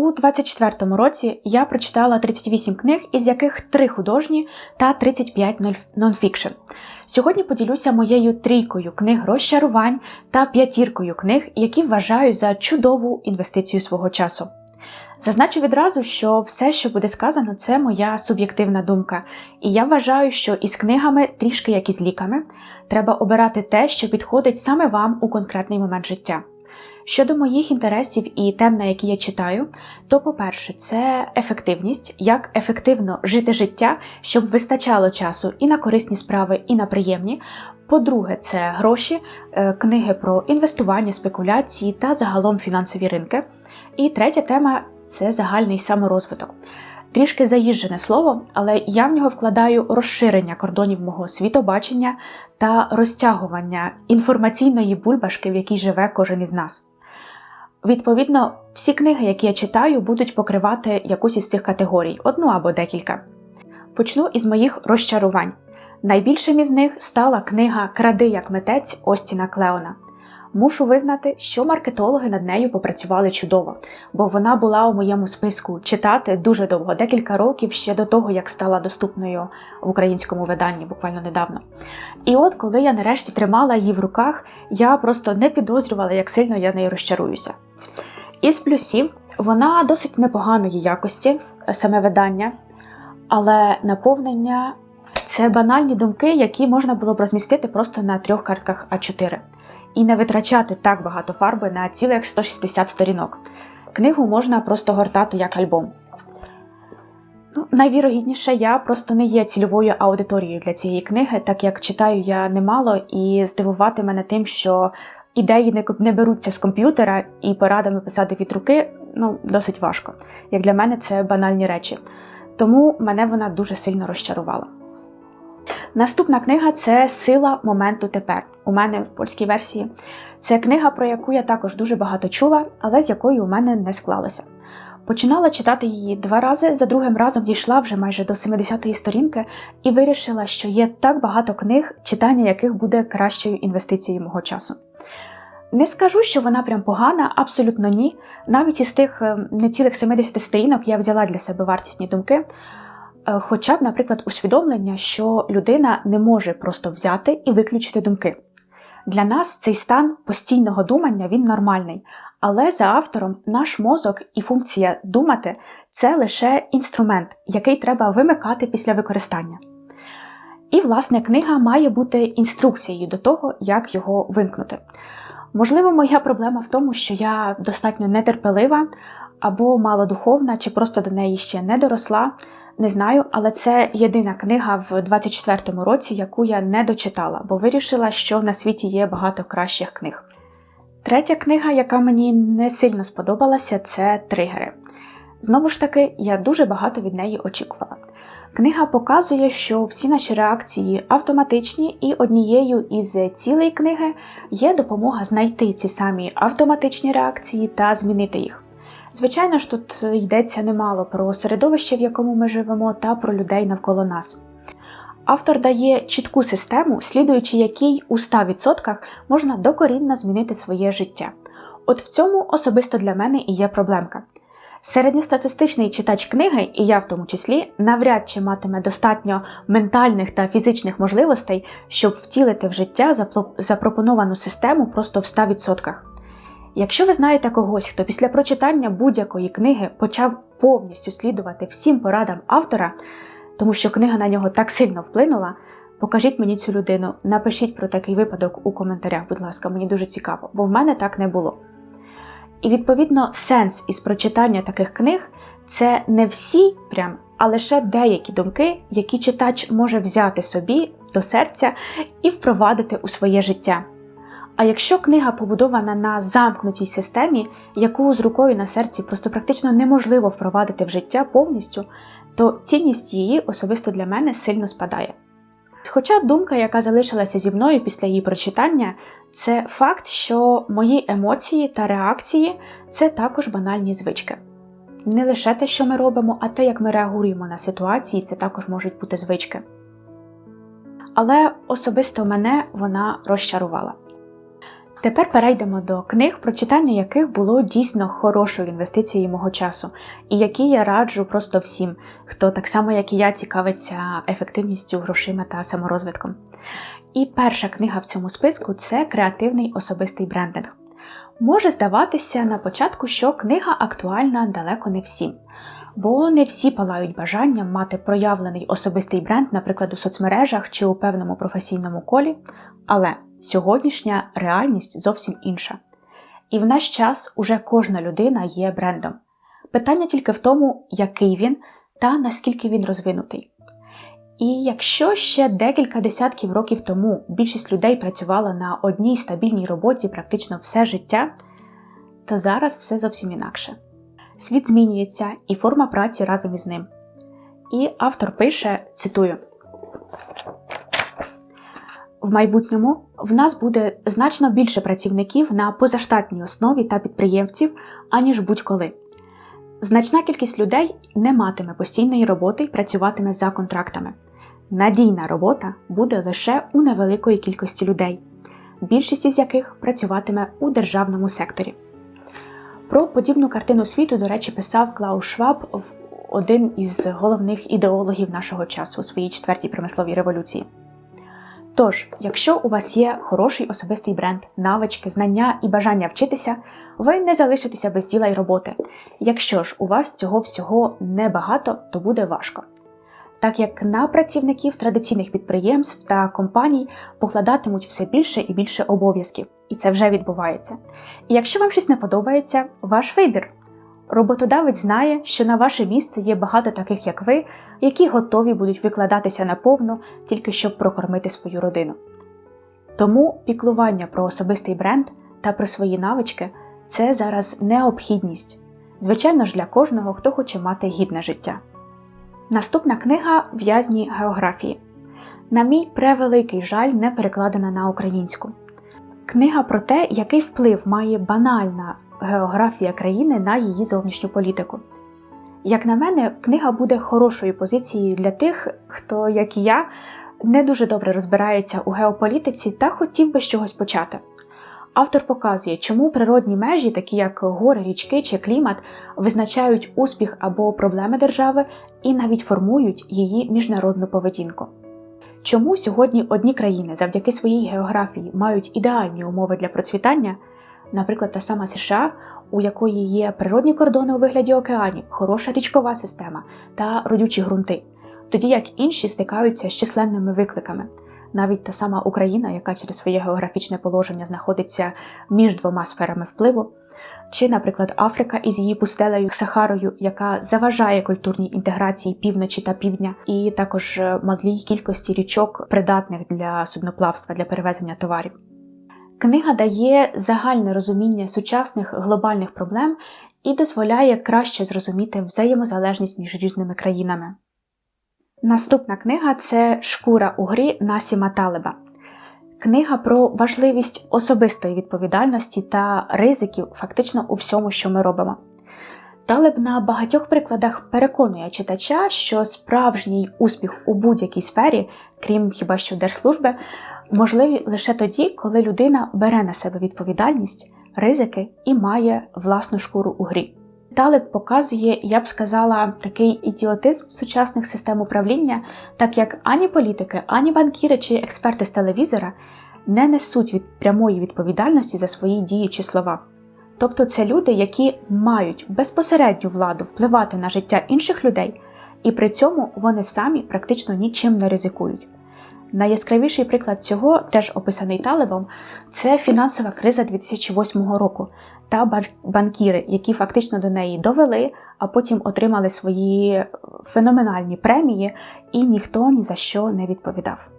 У 24-му році я прочитала 38 книг, із яких 3 художні та 35 нонфікшн. Сьогодні поділюся моєю трійкою книг розчарувань та п'ятіркою книг, які вважаю за чудову інвестицію свого часу. Зазначу відразу, що все, що буде сказано, це моя суб'єктивна думка, і я вважаю, що із книгами, трішки як і з ліками, треба обирати те, що підходить саме вам у конкретний момент життя. Щодо моїх інтересів і тем, на які я читаю, то, по-перше, це ефективність, як ефективно жити життя, щоб вистачало часу і на корисні справи, і на приємні. По-друге, це гроші, е, книги про інвестування, спекуляції та загалом фінансові ринки. І третя тема це загальний саморозвиток. Трішки заїжджене слово, але я в нього вкладаю розширення кордонів мого світобачення та розтягування інформаційної бульбашки, в якій живе кожен із нас. Відповідно, всі книги, які я читаю, будуть покривати якусь із цих категорій, одну або декілька. Почну із моїх розчарувань. Найбільшим із них стала книга Кради як митець Остіна Клеона. Мушу визнати, що маркетологи над нею попрацювали чудово, бо вона була у моєму списку читати дуже довго, декілька років ще до того, як стала доступною в українському виданні, буквально недавно. І от коли я нарешті тримала її в руках, я просто не підозрювала, як сильно я нею розчаруюся. Із плюсів вона досить непоганої якості, саме видання, але наповнення це банальні думки, які можна було б розмістити просто на трьох картках А4 і не витрачати так багато фарби на цілих 160 сторінок. Книгу можна просто гортати як альбом. Ну, Найвірогідніше, я просто не є цільовою аудиторією для цієї книги, так як читаю я немало, і здивувати мене тим, що ідеї не, беруться з комп'ютера і порадами писати від руки ну, досить важко. Як для мене, це банальні речі. Тому мене вона дуже сильно розчарувала. Наступна книга це Сила моменту тепер. У мене в польській версії. Це книга, про яку я також дуже багато чула, але з якою у мене не склалося. Починала читати її два рази, за другим разом дійшла вже майже до 70-ї сторінки і вирішила, що є так багато книг, читання яких буде кращою інвестицією мого часу. Не скажу, що вона прям погана, абсолютно ні. Навіть із тих е, нецілих 70 сторінок я взяла для себе вартісні думки. Е, хоча б, наприклад, усвідомлення, що людина не може просто взяти і виключити думки. Для нас цей стан постійного думання він нормальний, але за автором наш мозок і функція думати це лише інструмент, який треба вимикати після використання. І, власне, книга має бути інструкцією до того, як його вимкнути. Можливо, моя проблема в тому, що я достатньо нетерпелива або малодуховна, чи просто до неї ще не доросла. Не знаю, але це єдина книга в 24-му році, яку я не дочитала, бо вирішила, що на світі є багато кращих книг. Третя книга, яка мені не сильно сподобалася, це Тригери. Знову ж таки, я дуже багато від неї очікувала. Книга показує, що всі наші реакції автоматичні, і однією із цілей книги є допомога знайти ці самі автоматичні реакції та змінити їх. Звичайно ж, тут йдеться немало про середовище, в якому ми живемо, та про людей навколо нас. Автор дає чітку систему, слідуючи якій у 100% можна докорінно змінити своє життя. От в цьому особисто для мене і є проблемка. Середньостатистичний читач книги, і я в тому числі, навряд чи матиме достатньо ментальних та фізичних можливостей, щоб втілити в життя запропоновану систему просто в 100%. Якщо ви знаєте когось, хто після прочитання будь-якої книги почав повністю слідувати всім порадам автора, тому що книга на нього так сильно вплинула, покажіть мені цю людину, напишіть про такий випадок у коментарях, будь ласка, мені дуже цікаво, бо в мене так не було. І відповідно сенс із прочитання таких книг це не всі, прям, а лише деякі думки, які читач може взяти собі до серця і впровадити у своє життя. А якщо книга побудована на замкнутій системі, яку з рукою на серці просто практично неможливо впровадити в життя повністю, то цінність її особисто для мене сильно спадає. Хоча думка, яка залишилася зі мною після її прочитання, це факт, що мої емоції та реакції це також банальні звички. Не лише те, що ми робимо, а те, як ми реагуємо на ситуації, це також можуть бути звички. Але особисто мене вона розчарувала. Тепер перейдемо до книг, прочитання яких було дійсно хорошою інвестицією мого часу, і які я раджу просто всім, хто так само, як і я, цікавиться ефективністю, грошима та саморозвитком. І перша книга в цьому списку це креативний особистий брендинг. Може здаватися на початку, що книга актуальна далеко не всім, бо не всі палають бажанням мати проявлений особистий бренд, наприклад, у соцмережах чи у певному професійному колі, але сьогоднішня реальність зовсім інша. І в наш час уже кожна людина є брендом. Питання тільки в тому, який він та наскільки він розвинутий. І якщо ще декілька десятків років тому більшість людей працювала на одній стабільній роботі практично все життя, то зараз все зовсім інакше. Світ змінюється і форма праці разом із ним. І автор пише: цитую: В майбутньому в нас буде значно більше працівників на позаштатній основі та підприємців, аніж будь-коли. Значна кількість людей не матиме постійної роботи і працюватиме за контрактами. Надійна робота буде лише у невеликої кількості людей, більшість із яких працюватиме у державному секторі. Про подібну картину світу, до речі, писав Клаус Шваб, один із головних ідеологів нашого часу у своїй четвертій промисловій революції. Тож, якщо у вас є хороший особистий бренд, навички, знання і бажання вчитися, ви не залишитеся без діла й роботи. Якщо ж у вас цього всього небагато, то буде важко так як на працівників традиційних підприємств та компаній покладатимуть все більше і більше обов'язків, і це вже відбувається. І якщо вам щось не подобається, ваш вибір. Роботодавець знає, що на ваше місце є багато таких, як ви, які готові будуть викладатися наповну, тільки щоб прокормити свою родину. Тому піклування про особистий бренд та про свої навички це зараз необхідність, звичайно ж для кожного, хто хоче мати гідне життя. Наступна книга В'язні географії. На мій превеликий жаль, не перекладена на українську. Книга про те, який вплив має банальна географія країни на її зовнішню політику. Як на мене, книга буде хорошою позицією для тих, хто, як і я, не дуже добре розбирається у геополітиці та хотів би з чогось почати. Автор показує, чому природні межі, такі як гори, річки чи клімат, визначають успіх або проблеми держави і навіть формують її міжнародну поведінку. Чому сьогодні одні країни завдяки своїй географії мають ідеальні умови для процвітання, наприклад, та сама США, у якої є природні кордони у вигляді океанів, хороша річкова система та родючі ґрунти, тоді як інші стикаються з численними викликами навіть та сама Україна, яка через своє географічне положення знаходиться між двома сферами впливу, чи, наприклад, Африка із її пустелею Сахарою, яка заважає культурній інтеграції півночі та півдня, і також е, малій кількості річок, придатних для судноплавства для перевезення товарів. Книга дає загальне розуміння сучасних глобальних проблем і дозволяє краще зрозуміти взаємозалежність між різними країнами. Наступна книга це Шкура у грі Насіма Талеба. Книга про важливість особистої відповідальності та ризиків фактично у всьому, що ми робимо. Талеб на багатьох прикладах переконує читача, що справжній успіх у будь-якій сфері, крім хіба що держслужби, можливий лише тоді, коли людина бере на себе відповідальність, ризики і має власну шкуру у грі. Талеб показує, я б сказала, такий ідіотизм сучасних систем управління, так як ані політики, ані банкіри чи експерти з телевізора не несуть від прямої відповідальності за свої дії чи слова. Тобто це люди, які мають безпосередню владу впливати на життя інших людей, і при цьому вони самі практично нічим не ризикують. Найяскравіший приклад цього, теж описаний Талебом, це фінансова криза 2008 року та банкіри, які фактично до неї довели, а потім отримали свої феноменальні премії, і ніхто ні за що не відповідав.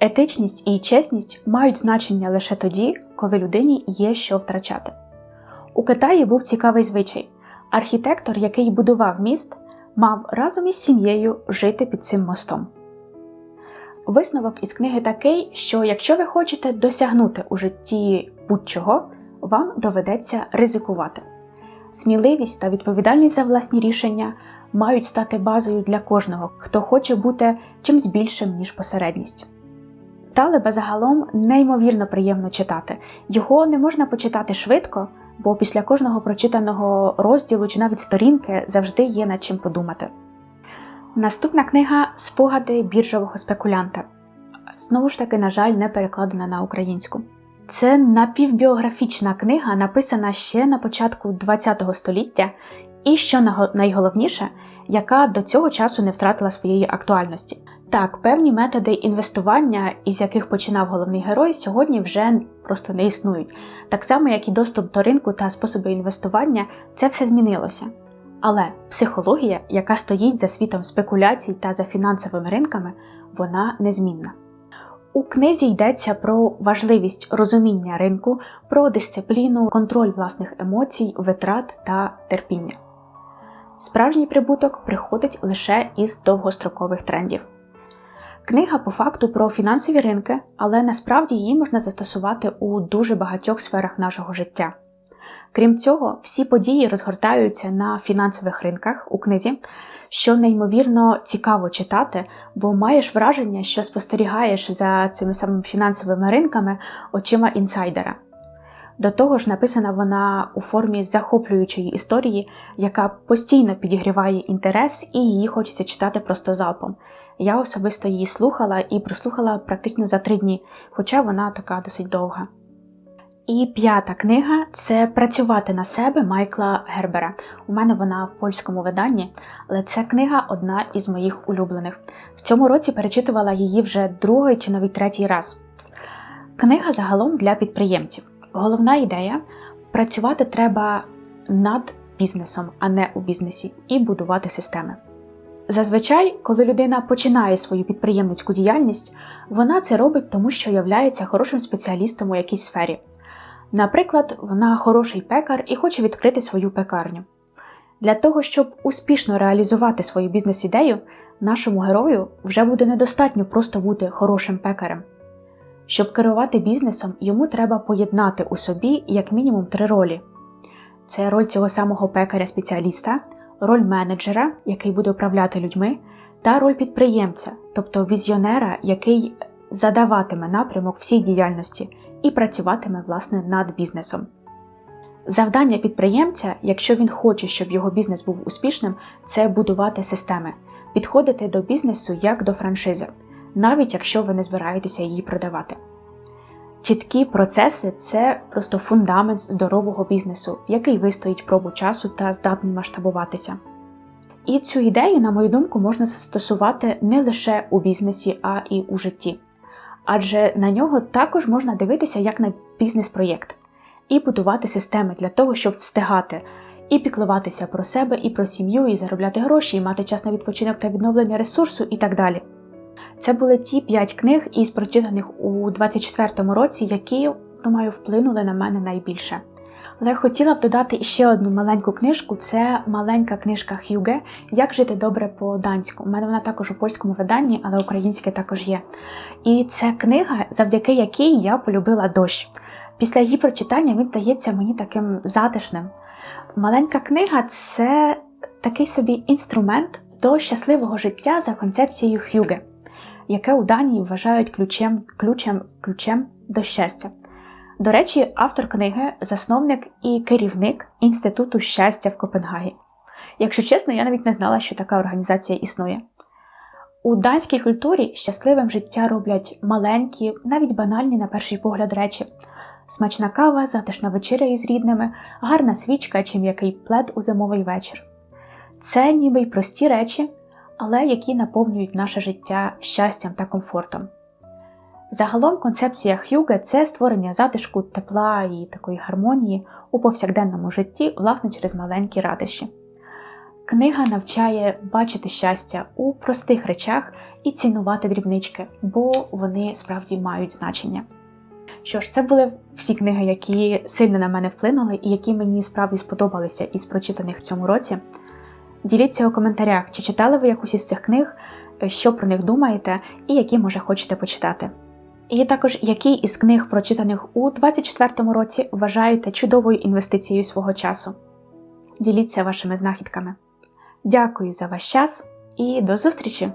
Етичність і чесність мають значення лише тоді, коли людині є що втрачати. У Китаї був цікавий звичай: архітектор, який будував міст, мав разом із сім'єю жити під цим мостом. Висновок із книги такий, що якщо ви хочете досягнути у житті будь-чого, вам доведеться ризикувати. Сміливість та відповідальність за власні рішення мають стати базою для кожного, хто хоче бути чимсь більшим, ніж посередність. Талеба загалом неймовірно приємно читати. Його не можна почитати швидко, бо після кожного прочитаного розділу чи навіть сторінки завжди є над чим подумати. Наступна книга Спогади біржового спекулянта. Знову ж таки, на жаль, не перекладена на українську. Це напівбіографічна книга, написана ще на початку ХХ століття, і що найголовніше, яка до цього часу не втратила своєї актуальності. Так, певні методи інвестування, із яких починав головний герой, сьогодні вже просто не існують. Так само, як і доступ до ринку та способи інвестування, це все змінилося. Але психологія, яка стоїть за світом спекуляцій та за фінансовими ринками, вона незмінна. У книзі йдеться про важливість розуміння ринку, про дисципліну, контроль власних емоцій, витрат та терпіння. Справжній прибуток приходить лише із довгострокових трендів. Книга по факту про фінансові ринки, але насправді її можна застосувати у дуже багатьох сферах нашого життя. Крім цього, всі події розгортаються на фінансових ринках у книзі, що неймовірно цікаво читати, бо маєш враження, що спостерігаєш за цими самими фінансовими ринками очима інсайдера. До того ж, написана вона у формі захоплюючої історії, яка постійно підігріває інтерес, і її хочеться читати просто залпом. Я особисто її слухала і прослухала практично за три дні, хоча вона така досить довга. І п'ята книга це Працювати на себе Майкла Гербера. У мене вона в польському виданні, але ця книга одна із моїх улюблених. В цьому році перечитувала її вже другий чи навіть третій раз. Книга загалом для підприємців. Головна ідея працювати треба над бізнесом, а не у бізнесі, і будувати системи. Зазвичай, коли людина починає свою підприємницьку діяльність, вона це робить тому, що являється хорошим спеціалістом у якійсь сфері. Наприклад, вона хороший пекар і хоче відкрити свою пекарню. Для того, щоб успішно реалізувати свою бізнес-ідею, нашому герою вже буде недостатньо просто бути хорошим пекарем. Щоб керувати бізнесом, йому треба поєднати у собі як мінімум три ролі: це роль цього самого пекаря-спеціаліста, роль менеджера, який буде управляти людьми, та роль підприємця, тобто візіонера, який задаватиме напрямок всій діяльності і працюватиме власне над бізнесом. Завдання підприємця, якщо він хоче, щоб його бізнес був успішним, це будувати системи, підходити до бізнесу як до франшизи, навіть якщо ви не збираєтеся її продавати. Чіткі процеси це просто фундамент здорового бізнесу, який вистоїть пробу часу та здатний масштабуватися. І цю ідею, на мою думку, можна застосувати не лише у бізнесі, а і у житті. Адже на нього також можна дивитися як на бізнес-проєкт і будувати системи для того, щоб встигати і піклуватися про себе, і про сім'ю, і заробляти гроші, і мати час на відпочинок та відновлення ресурсу, і так далі. Це були ті п'ять книг із прочитаних у 24-му році, які, думаю, вплинули на мене найбільше. Але хотіла б додати ще одну маленьку книжку це маленька книжка Хюге Як жити добре по-данську. У мене вона також у польському виданні, але українське також є. І це книга, завдяки якій я полюбила дощ. Після її прочитання він здається мені таким затишним. Маленька книга це такий собі інструмент до щасливого життя за концепцією Хюге, яке у Данії вважають ключем, ключем, ключем до щастя. До речі, автор книги засновник і керівник Інституту щастя в Копенгагі. Якщо чесно, я навіть не знала, що така організація існує. У данській культурі щасливим життя роблять маленькі, навіть банальні на перший погляд речі: смачна кава, затишна вечеря із рідними, гарна свічка чи м'який плед у зимовий вечір. Це ніби й прості речі, але які наповнюють наше життя щастям та комфортом. Загалом концепція Х'юге це створення затишку, тепла і такої гармонії у повсякденному житті, власне, через маленькі радощі. Книга навчає бачити щастя у простих речах і цінувати дрібнички, бо вони справді мають значення. Що ж, це були всі книги, які сильно на мене вплинули і які мені справді сподобалися із прочитаних в цьому році. Діліться у коментарях, чи читали ви якусь із цих книг, що про них думаєте, і які, може, хочете почитати. І також, які із книг, прочитаних у 2024 році, вважаєте чудовою інвестицією свого часу. Діліться вашими знахідками. Дякую за ваш час і до зустрічі!